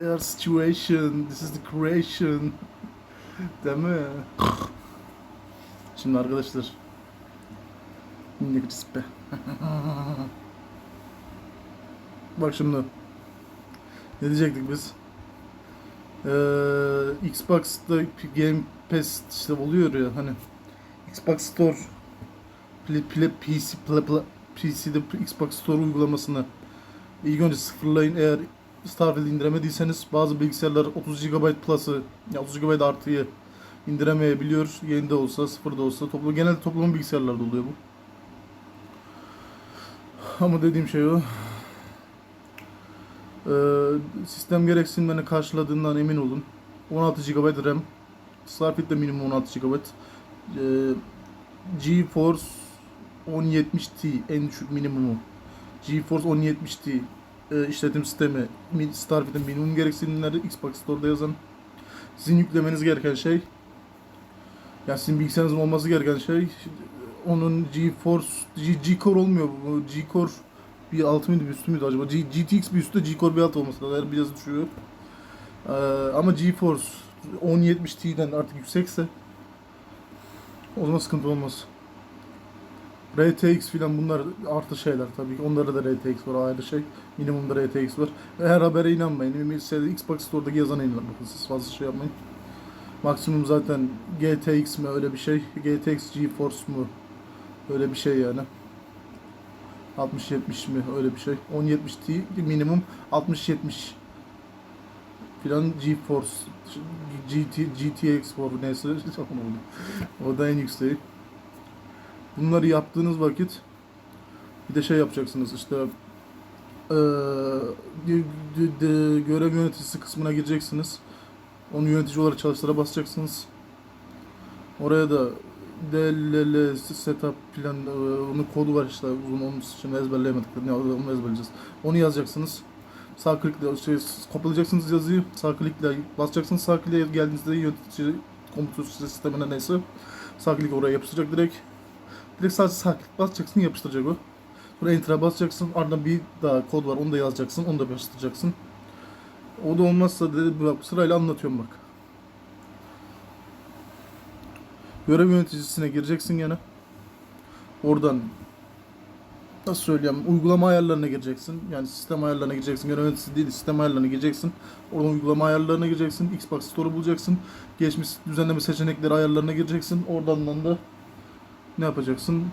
Their situation, this is the creation. Değil mi? Şimdi arkadaşlar. Minik cispe. Bak şimdi. Ne diyecektik biz? Ee, Xbox'ta Game Pass işte oluyor ya hani Xbox Store Play, Play, PC, Play, Play, PC'de Xbox Store uygulamasını ilk önce sıfırlayın eğer Starfield indiremediyseniz bazı bilgisayarlar 30 GB Plus'ı ya 30 GB artıyı indiremeyebiliyor. Yeni de olsa sıfır da olsa toplu genelde toplumun bilgisayarlarda oluyor bu. Ama dediğim şey o. Ee, sistem gereksinimlerini karşıladığından emin olun. 16 GB RAM. Starfield de minimum 16 GB. Ee, GeForce 1070 Ti en düşük minimumu. GeForce 1070 Ti e, işletim sistemi mi- Starfield'in minimum gereksinimleri Xbox Store'da yazan. Sizin yüklemeniz gereken şey yani sizin bilgisayarınızın olması gereken şey onun GeForce G, G-Core olmuyor bu. G-Core bir altı mıydı bir üstü müydü acaba? G, GTX bir üstte G-Core bir alt olması lazım. Biraz düşüyor. Ee, ama GeForce 1070 Ti'den artık yüksekse o zaman sıkıntı olmaz. RTX filan bunlar artı şeyler tabii ki. Onlarda da RTX var ayrı şey. Minimumda RTX var. Her habere inanmayın. Xbox Store'daki yazana inanın. Siz fazla şey yapmayın. Maksimum zaten GTX mi öyle bir şey. GTX GeForce mu öyle bir şey yani. 60-70 mi öyle bir şey. 1070 Ti minimum 60-70 filan GeForce GT, GTX for neyse o da en yükseği. Bunları yaptığınız vakit bir de şey yapacaksınız işte de- görev yöneticisi kısmına gireceksiniz. Onu yönetici olarak çalıştıra basacaksınız. Oraya da DLL setup plan onun kodu var işte uzun onun için ezberleyemedik. Ne onu ezberleyeceğiz. Onu yazacaksınız. Sağ klikle şey, kopyalayacaksınız yazıyı. Sağ klikle basacaksınız. Sağ klikle geldiğinizde yönetici komut sistemine neyse sağ klik oraya yapıştıracak direkt. Direkt sadece sağ klik basacaksın yapıştıracak o. Sonra enter'a basacaksın. Ardından bir daha kod var onu da yazacaksın. Onu da yapıştıracaksın. O da olmazsa dedi bak sırayla anlatıyorum bak. Görev yöneticisine gireceksin gene. Oradan nasıl söyleyeyim uygulama ayarlarına gireceksin. Yani sistem ayarlarına gireceksin. Görev yöneticisi değil sistem ayarlarına gireceksin. Oradan uygulama ayarlarına gireceksin. Xbox Store'u bulacaksın. Geçmiş düzenleme seçenekleri ayarlarına gireceksin. Oradan da ne yapacaksın?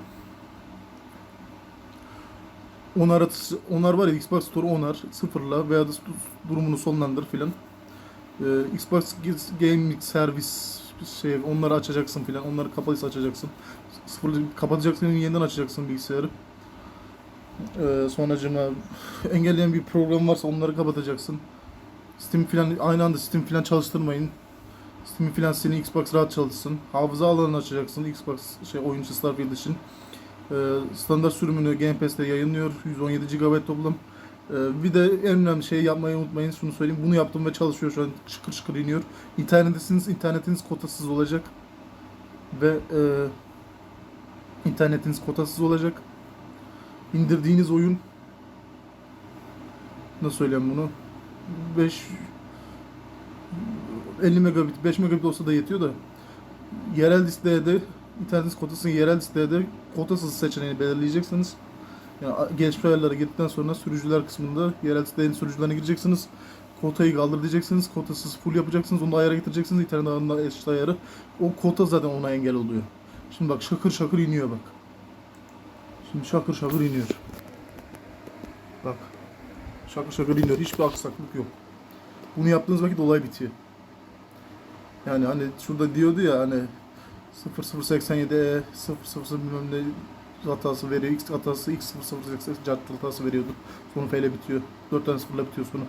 Onar, atış, onar var ya Xbox Store onar sıfırla veya da durumunu sonlandır filan. Ee, Xbox Gaming Service şey onları açacaksın filan. Onları kapalıysa açacaksın. Sıfır kapatacaksın yeniden açacaksın bilgisayarı. Ee, sonracıma engelleyen bir program varsa onları kapatacaksın. Steam filan aynı anda Steam filan çalıştırmayın. Steam filan senin Xbox rahat çalışsın. Hafıza alanını açacaksın Xbox şey oyuncu Starfield için. Ee, standart sürümünü Game Pass'te yayınlıyor. 117 GB toplam. Ee, bir de en önemli şeyi yapmayı unutmayın. Şunu söyleyeyim. Bunu yaptım ve çalışıyor şu an. Şıkır şıkır iniyor. İnternetiniz, internetiniz kotasız olacak. Ve e, internetiniz kotasız olacak. İndirdiğiniz oyun nasıl söyleyeyim bunu? 5 50 megabit, 5 megabit olsa da yetiyor da yerel listeye internet kotasını yerel listeye de kotasız seçeneğini belirleyeceksiniz. Yani a- gelişmiş ayarlara girdikten sonra sürücüler kısmında yerel listenin sürücülerine gireceksiniz. Kotayı kaldır diyeceksiniz. Kotasız full yapacaksınız. Onu da ayara getireceksiniz. İnternet ağında eşit ayarı. O kota zaten ona engel oluyor. Şimdi bak şakır şakır iniyor bak. Şimdi şakır şakır iniyor. Bak. Şakır şakır iniyor. Hiçbir aksaklık yok. Bunu yaptığınız vakit olay bitiyor. Yani hani şurada diyordu ya hani 0087 E 00 bilmem ne hatası veriyor. X hatası X 0088 cart hatası veriyordu. Sonu F ile bitiyor. 4 tane sıfırla bitiyor sonu.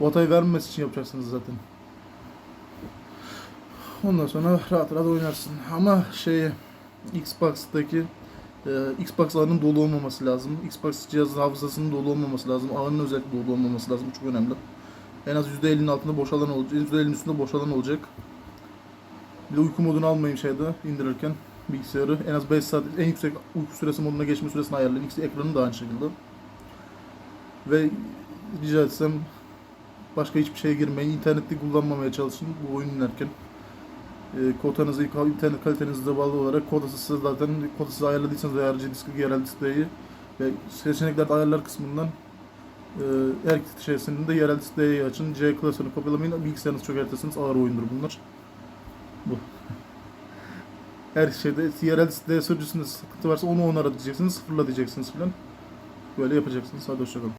Bu hatayı vermemesi için yapacaksınız zaten. Ondan sonra rahat rahat oynarsın. Ama şey Xbox'taki e, Xbox ağının dolu olmaması lazım. Xbox cihazın hafızasının dolu olmaması lazım. Ağının özellikle dolu olmaması lazım. Çok önemli. En az %50'nin altında boş alan olacak. %50'nin üstünde boş alan olacak. Bir de uyku modunu almayın şeyde indirirken bilgisayarı. En az 5 saat en yüksek uyku süresi moduna geçme süresini ayarlayın. İkisi ekranı da aynı şekilde. Ve rica etsem Başka hiçbir şeye girmeyin. İnterneti kullanmamaya çalışın bu oyun oynarken. E, kotanızı, internet kalitenize bağlı olarak kodası zaten kodasız ayarladıysanız eğer diski yerel display'i ve seçeneklerde ayarlar kısmından her şeysinde yerel display'i açın. C klasörünü kopyalamayın. Bilgisayarınız çökertirseniz ağır oyundur bunlar. Bu. Her şeyde yerel display sürücüsünde sıkıntı varsa onu onara diyeceksiniz, sıfırla diyeceksiniz filan. Böyle yapacaksınız. Hadi hoşçakalın.